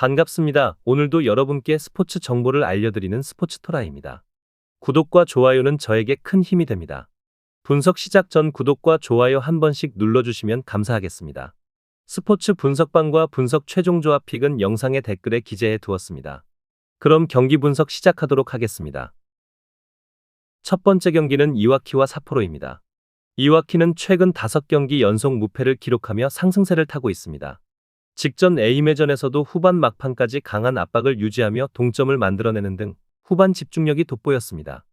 반갑습니다. 오늘도 여러분께 스포츠 정보를 알려드리는 스포츠토라입니다. 구독과 좋아요는 저에게 큰 힘이 됩니다. 분석 시작 전 구독과 좋아요 한 번씩 눌러주시면 감사하겠습니다. 스포츠 분석방과 분석 최종 조합 픽은 영상의 댓글에 기재해 두었습니다. 그럼 경기 분석 시작하도록 하겠습니다. 첫 번째 경기는 이와키와 사포로입니다. 이와키는 최근 5경기 연속 무패를 기록하며 상승세를 타고 있습니다. 직전 A매전에서도 후반 막판까지 강한 압박을 유지하며 동점을 만들어내는 등 후반 집중력이 돋보였습니다.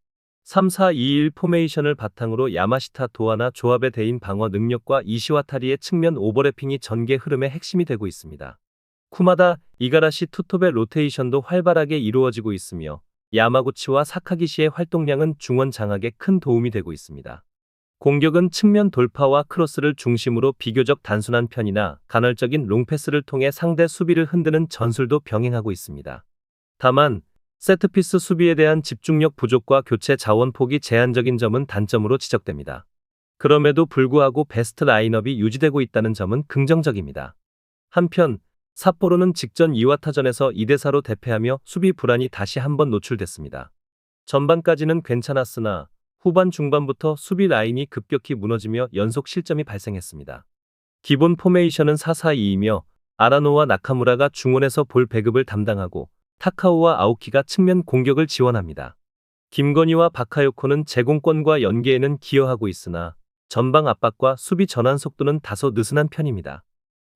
3-4-2-1 포메이션을 바탕으로 야마시타 도하나 조합의 대인 방어 능력과 이시와타리의 측면 오버래핑이 전개 흐름의 핵심이 되고 있습니다. 쿠마다, 이가라시 투톱의 로테이션도 활발하게 이루어지고 있으며 야마구치와 사카기시의 활동량은 중원 장악에 큰 도움이 되고 있습니다. 공격은 측면 돌파와 크로스를 중심으로 비교적 단순한 편이나 간헐적인 롱패스를 통해 상대 수비를 흔드는 전술도 병행하고 있습니다. 다만 세트피스 수비에 대한 집중력 부족과 교체 자원 폭이 제한적인 점은 단점으로 지적됩니다. 그럼에도 불구하고 베스트 라인업이 유지되고 있다는 점은 긍정적입니다. 한편 삿포로는 직전 이와타전에서 2대4로 대패하며 수비 불안이 다시 한번 노출됐습니다. 전반까지는 괜찮았으나 후반 중반부터 수비 라인이 급격히 무너지며 연속 실점이 발생했습니다. 기본 포메이션은 4-4-2이며 아라노와 나카무라가 중원에서 볼 배급을 담당하고 타카오와 아오키가 측면 공격을 지원합니다. 김건희와 바카요코는 제공권과 연계에는 기여하고 있으나 전방 압박과 수비 전환 속도는 다소 느슨한 편입니다.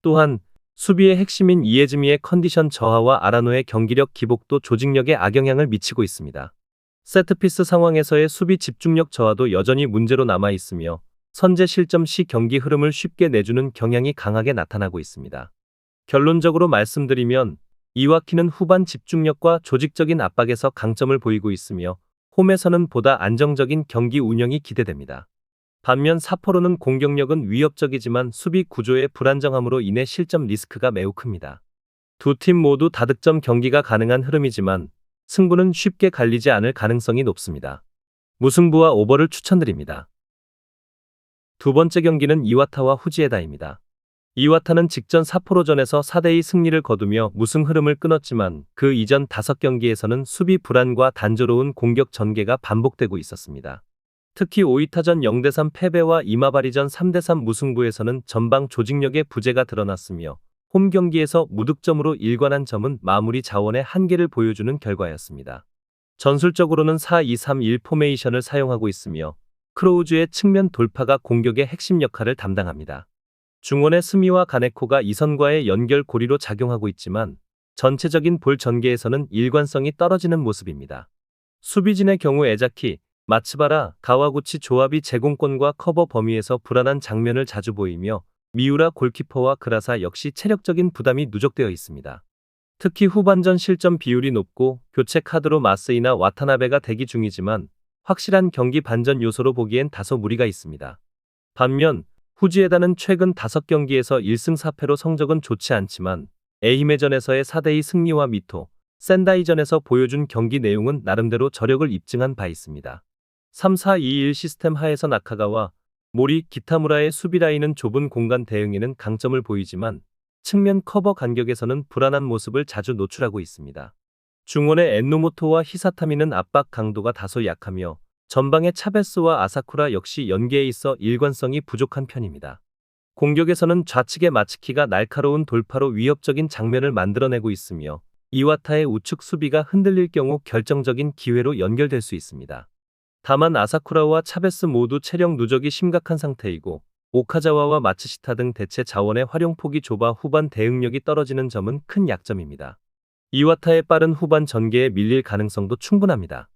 또한 수비의 핵심인 이에즈미의 컨디션 저하와 아라노의 경기력 기복도 조직력에 악영향을 미치고 있습니다. 세트피스 상황에서의 수비 집중력 저하도 여전히 문제로 남아 있으며 선제 실점 시 경기 흐름을 쉽게 내주는 경향이 강하게 나타나고 있습니다. 결론적으로 말씀드리면 이와키는 후반 집중력과 조직적인 압박에서 강점을 보이고 있으며 홈에서는 보다 안정적인 경기 운영이 기대됩니다. 반면 사포로는 공격력은 위협적이지만 수비 구조의 불안정함으로 인해 실점 리스크가 매우 큽니다. 두 팀 모두 다득점 경기가 가능한 흐름이지만 승부는 쉽게 갈리지 않을 가능성이 높습니다. 무승부와 오버를 추천드립니다. 두 번째 경기는 이와타와 후지에다입니다. 이와타는 직전 사포로전에서 4대2 승리를 거두며 무승 흐름을 끊었지만 그 이전 5경기에서는 수비 불안과 단조로운 공격 전개가 반복되고 있었습니다. 특히 오이타전 0대3 패배와 이마바리전 3대3 무승부에서는 전방 조직력의 부재가 드러났으며 홈 경기에서 무득점으로 일관한 점은 마무리 자원의 한계를 보여주는 결과였습니다. 전술적으로는 4-2-3-1 포메이션을 사용하고 있으며 크로우즈의 측면 돌파가 공격의 핵심 역할을 담당합니다. 중원의 스미와 가네코가 이선과의 연결 고리로 작용하고 있지만 전체적인 볼 전개에서는 일관성이 떨어지는 모습입니다. 수비진의 경우 에자키, 마츠바라, 가와구치 조합이 제공권과 커버 범위에서 불안한 장면을 자주 보이며 미우라 골키퍼와 그라사 역시 체력적인 부담이 누적되어 있습니다. 특히 후반전 실점 비율이 높고 교체 카드로 마스이나 와타나베가 대기 중이지만 확실한 경기 반전 요소로 보기엔 다소 무리가 있습니다. 반면 후지에다는 최근 5경기에서 1승 4패로 성적은 좋지 않지만 에이메전에서의 4대2 승리와 미토, 센다이전에서 보여준 경기 내용은 나름대로 저력을 입증한 바 있습니다. 3-4-2-1 시스템 하에서 나카가와 모리 기타무라의 수비 라인은 좁은 공간 대응에는 강점을 보이지만 측면 커버 간격에서는 불안한 모습을 자주 노출하고 있습니다. 중원의 엔노모토와 히사타미는 압박 강도가 다소 약하며 전방의 차베스와 아사쿠라 역시 연계에 있어 일관성이 부족한 편입니다. 공격에서는 좌측의 마츠키가 날카로운 돌파로 위협적인 장면을 만들어내고 있으며 이와타의 우측 수비가 흔들릴 경우 결정적인 기회로 연결될 수 있습니다. 다만 아사쿠라와 차베스 모두 체력 누적이 심각한 상태이고 오카자와와 마츠시타 등 대체 자원의 활용폭이 좁아 후반 대응력이 떨어지는 점은 큰 약점입니다. 이와타의 빠른 후반 전개에 밀릴 가능성도 충분합니다.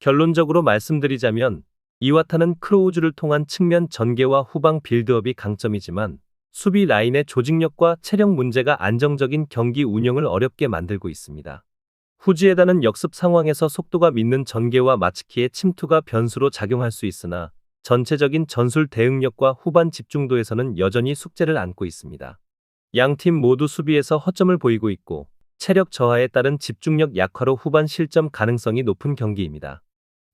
결론적으로 말씀드리자면 이와타는 크로우즈를 통한 측면 전개와 후방 빌드업이 강점이지만 수비 라인의 조직력과 체력 문제가 안정적인 경기 운영을 어렵게 만들고 있습니다. 후지에다는 역습 상황에서 속도가 믿는 전개와 마츠키의 침투가 변수로 작용할 수 있으나 전체적인 전술 대응력과 후반 집중도에서는 여전히 숙제를 안고 있습니다. 양 팀 모두 수비에서 허점을 보이고 있고 체력 저하에 따른 집중력 약화로 후반 실점 가능성이 높은 경기입니다.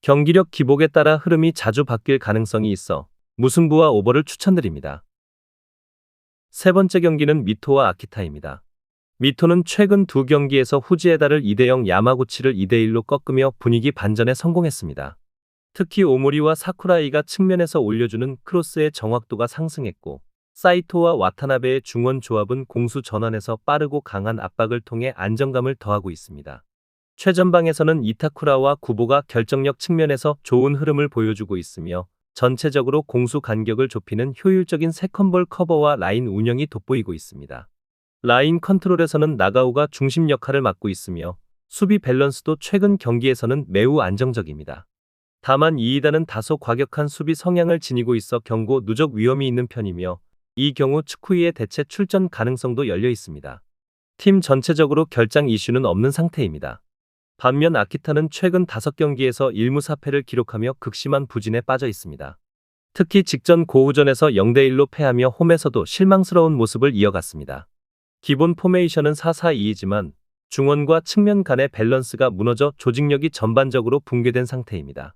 경기력 기복에 따라 흐름이 자주 바뀔 가능성이 있어 무승부와 오버를 추천드립니다. 세 번째 경기는 미토와 아키타입니다. 미토는 최근 두 경기에서 후지에다를 2대0 야마구치를 2대1로 꺾으며 분위기 반전에 성공했습니다. 특히 오모리와 사쿠라이가 측면에서 올려주는 크로스의 정확도가 상승했고 사이토와 와타나베의 중원 조합은 공수 전환에서 빠르고 강한 압박을 통해 안정감을 더하고 있습니다. 최전방에서는 이타쿠라와 구보가 결정력 측면에서 좋은 흐름을 보여주고 있으며 전체적으로 공수 간격을 좁히는 효율적인 세컨볼 커버와 라인 운영이 돋보이고 있습니다. 라인 컨트롤에서는 나가우가 중심 역할을 맡고 있으며 수비 밸런스도 최근 경기에서는 매우 안정적입니다. 다만 이이다는 다소 과격한 수비 성향을 지니고 있어 경고 누적 위험이 있는 편이며 이 경우 츠쿠이의 대체 출전 가능성도 열려 있습니다. 팀 전체적으로 결장 이슈는 없는 상태입니다. 반면 아키타는 최근 5경기에서 1무 4패를 기록하며 극심한 부진에 빠져 있습니다. 특히 직전 고우전에서 0대1로 패하며 홈에서도 실망스러운 모습을 이어갔습니다. 기본 포메이션은 4-4-2이지만 중원과 측면 간의 밸런스가 무너져 조직력이 전반적으로 붕괴된 상태입니다.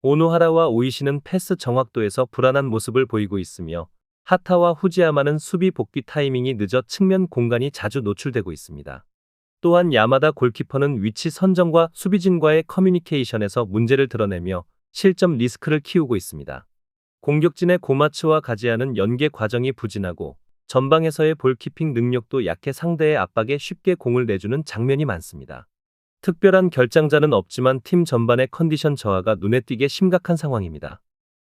오노하라와 오이시는 패스 정확도에서 불안한 모습을 보이고 있으며 하타와 후지야마는 수비 복귀 타이밍이 늦어 측면 공간이 자주 노출되고 있습니다. 또한 야마다 골키퍼는 위치 선정과 수비진과의 커뮤니케이션에서 문제를 드러내며 실점 리스크를 키우고 있습니다. 공격진의 고마츠와 가지아는 연계 과정이 부진하고 전방에서의 볼키핑 능력도 약해 상대의 압박에 쉽게 공을 내주는 장면이 많습니다. 특별한 결장자는 없지만 팀 전반의 컨디션 저하가 눈에 띄게 심각한 상황입니다.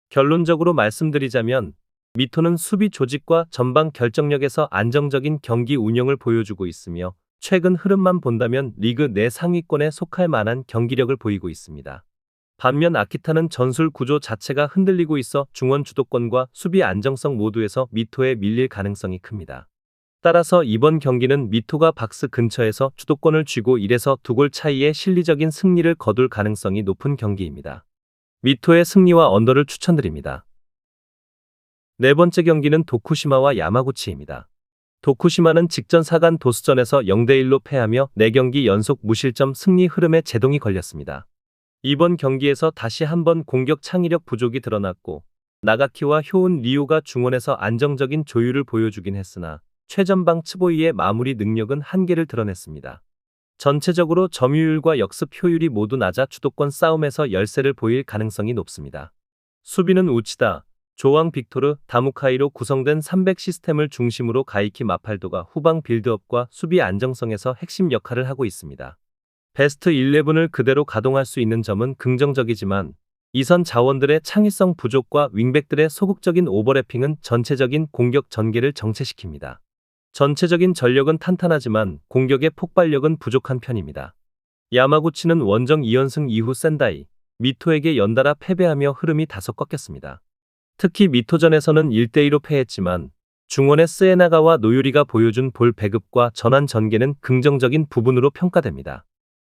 결론적으로 말씀드리자면 미토는 수비 조직과 전방 결정력에서 안정적인 경기 운영을 보여주고 있으며 최근 흐름만 본다면 리그 내 상위권에 속할 만한 경기력을 보이고 있습니다. 반면 아키타는 전술 구조 자체가 흔들리고 있어 중원 주도권과 수비 안정성 모두에서 미토에 밀릴 가능성이 큽니다. 따라서 이번 경기는 미토가 박스 근처에서 주도권을 쥐고 1에서 2골 차이의 실리적인 승리를 거둘 가능성이 높은 경기입니다. 미토의 승리와 언더를 추천드립니다. 네 번째 경기는 도쿠시마와 야마구치입니다. 도쿠시마는 직전 4간 도스전에서 0대1로 패하며 4경기 연속 무실점 승리 흐름에 제동이 걸렸습니다. 이번 경기에서 다시 한번 공격 창의력 부족이 드러났고 나가키와 효운 리오가 중원에서 안정적인 조율을 보여주긴 했으나 최전방 츠보이의 마무리 능력은 한계를 드러냈습니다. 전체적으로 점유율과 역습 효율이 모두 낮아 주도권 싸움에서 열세를 보일 가능성이 높습니다. 수비는 우치다, 조왕 빅토르, 다무카이로 구성된 300 시스템을 중심으로 가이키 마팔도가 후방 빌드업과 수비 안정성에서 핵심 역할을 하고 있습니다. 베스트 11을 그대로 가동할 수 있는 점은 긍정적이지만 이선 자원들의 창의성 부족과 윙백들의 소극적인 오버래핑은 전체적인 공격 전개를 정체시킵니다. 전체적인 전력은 탄탄하지만 공격의 폭발력은 부족한 편입니다. 야마구치는 원정 2연승 이후 센다이, 미토에게 연달아 패배하며 흐름이 다소 꺾였습니다. 특히 미토전에서는 1대2로 패했지만 중원의 스에나가와 노유리가 보여준 볼 배급과 전환 전개는 긍정적인 부분으로 평가됩니다.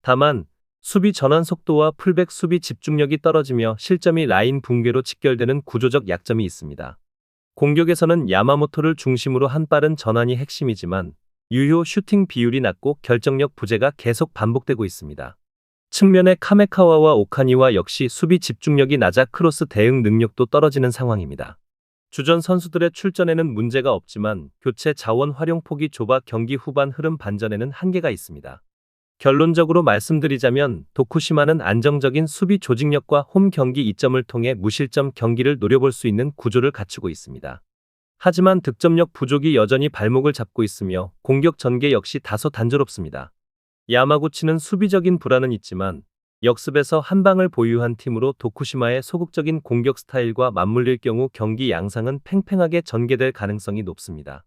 다만 수비 전환 속도와 풀백 수비 집중력이 떨어지며 실점이 라인 붕괴로 직결되는 구조적 약점이 있습니다. 공격에서는 야마모토를 중심으로 한 빠른 전환이 핵심이지만 유효 슈팅 비율이 낮고 결정력 부재가 계속 반복되고 있습니다. 측면의 카메카와와 오카니와 역시 수비 집중력이 낮아 크로스 대응 능력도 떨어지는 상황입니다. 주전 선수들의 출전에는 문제가 없지만 교체 자원 활용 폭이 좁아 경기 후반 흐름 반전에는 한계가 있습니다. 결론적으로 말씀드리자면 도쿠시마는 안정적인 수비 조직력과 홈 경기 이점을 통해 무실점 경기를 노려볼 수 있는 구조를 갖추고 있습니다. 하지만 득점력 부족이 여전히 발목을 잡고 있으며 공격 전개 역시 다소 단조롭습니다. 야마구치는 수비적인 불안은 있지만 역습에서 한 방을 보유한 팀으로 도쿠시마의 소극적인 공격 스타일과 맞물릴 경우 경기 양상은 팽팽하게 전개될 가능성이 높습니다.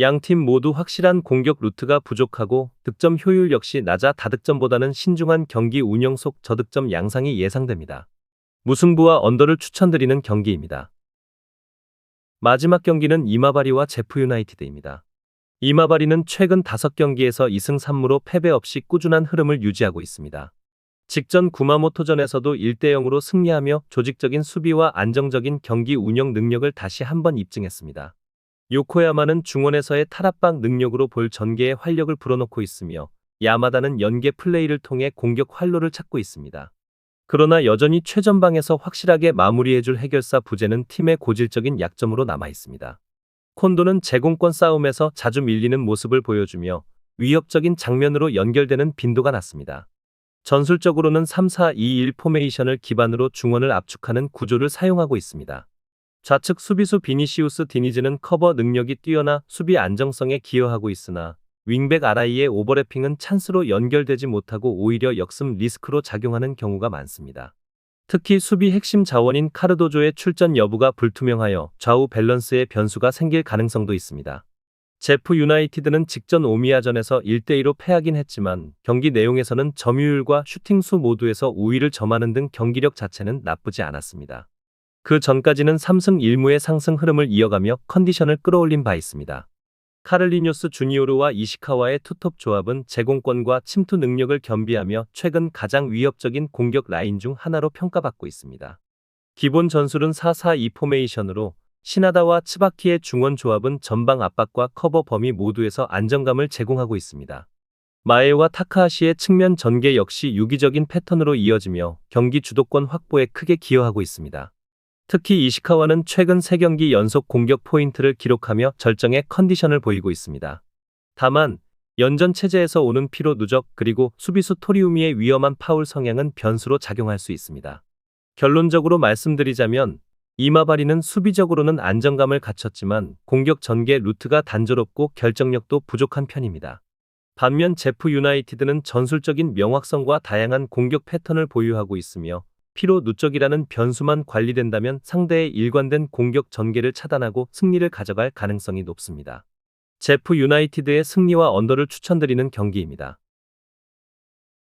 양 팀 모두 확실한 공격 루트가 부족하고 득점 효율 역시 낮아 다득점보다는 신중한 경기 운영 속 저득점 양상이 예상됩니다. 무승부와 언더를 추천드리는 경기입니다. 마지막 경기는 이마바리와 제프 유나이티드입니다. 이마바리는 최근 5경기에서 2승 3무로 패배 없이 꾸준한 흐름을 유지하고 있습니다. 직전 구마모토전에서도 1대0으로 승리하며 조직적인 수비와 안정적인 경기 운영 능력을 다시 한번 입증했습니다. 요코야마는 중원에서의 탈압박 능력으로 볼 전개에 활력을 불어넣고 있으며 야마다는 연계 플레이를 통해 공격 활로를 찾고 있습니다. 그러나 여전히 최전방에서 확실하게 마무리해줄 해결사 부재는 팀의 고질적인 약점으로 남아 있습니다. 콘도는 제공권 싸움에서 자주 밀리는 모습을 보여주며 위협적인 장면으로 연결되는 빈도가 낮습니다. 전술적으로는 3-4-2-1 포메이션을 기반으로 중원을 압축하는 구조를 사용하고 있습니다. 좌측 수비수 비니시우스 디니즈는 커버 능력이 뛰어나 수비 안정성에 기여하고 있으나 윙백 아라이의 오버래핑은 찬스로 연결되지 못하고 오히려 역습 리스크로 작용하는 경우가 많습니다. 특히 수비 핵심 자원인 카르도조의 출전 여부가 불투명하여 좌우 밸런스의 변수가 생길 가능성도 있습니다. 제프 유나이티드는 직전 오미야전에서 1대2로 패하긴 했지만 경기 내용에서는 점유율과 슈팅 수 모두에서 우위를 점하는 등 경기력 자체는 나쁘지 않았습니다. 그 전까지는 3승 1무의 상승 흐름을 이어가며 컨디션을 끌어올린 바 있습니다. 카를리뉴스 주니오르와 이시카와의 투톱 조합은 제공권과 침투 능력을 겸비하며 최근 가장 위협적인 공격 라인 중 하나로 평가받고 있습니다. 기본 전술은 4-4-2 포메이션으로 시나다와 츠바키의 중원 조합은 전방 압박과 커버 범위 모두에서 안정감을 제공하고 있습니다. 마에와 타카하시의 측면 전개 역시 유기적인 패턴으로 이어지며 경기 주도권 확보에 크게 기여하고 있습니다. 특히 이시카와는 최근 3경기 연속 공격 포인트를 기록하며 절정의 컨디션을 보이고 있습니다. 다만 연전 체제에서 오는 피로 누적 그리고 수비수 토리우미의 위험한 파울 성향은 변수로 작용할 수 있습니다. 결론적으로 말씀드리자면 이마바리는 수비적으로는 안정감을 갖췄지만 공격 전개 루트가 단조롭고 결정력도 부족한 편입니다. 반면 제프 유나이티드는 전술적인 명확성과 다양한 공격 패턴을 보유하고 있으며 피로 누적이라는 변수만 관리된다면 상대의 일관된 공격 전개를 차단하고 승리를 가져갈 가능성이 높습니다. 제프 유나이티드의 승리와 언더를 추천드리는 경기입니다.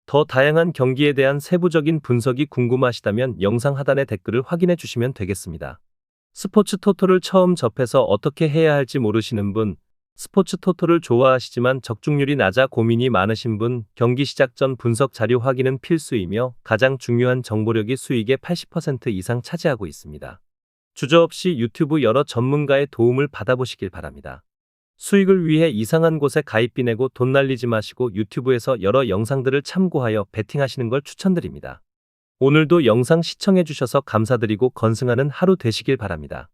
더 다양한 경기에 대한 세부적인 분석이 궁금하시다면 영상 하단의 댓글을 확인해 주시면 되겠습니다. 스포츠 토토를 처음 접해서 어떻게 해야 할지 모르시는 분, 스포츠 토토를 좋아하시지만 적중률이 낮아 고민이 많으신 분, 경기 시작 전 분석 자료 확인은 필수이며 가장 중요한 정보력이 수익의 80% 이상 차지하고 있습니다. 주저 없이 유튜브 여러 전문가의 도움을 받아보시길 바랍니다. 수익을 위해 이상한 곳에 가입비 내고 돈 날리지 마시고 유튜브에서 여러 영상들을 참고하여 베팅하시는 걸 추천드립니다. 오늘도 영상 시청해주셔서 감사드리고 건승하는 하루 되시길 바랍니다.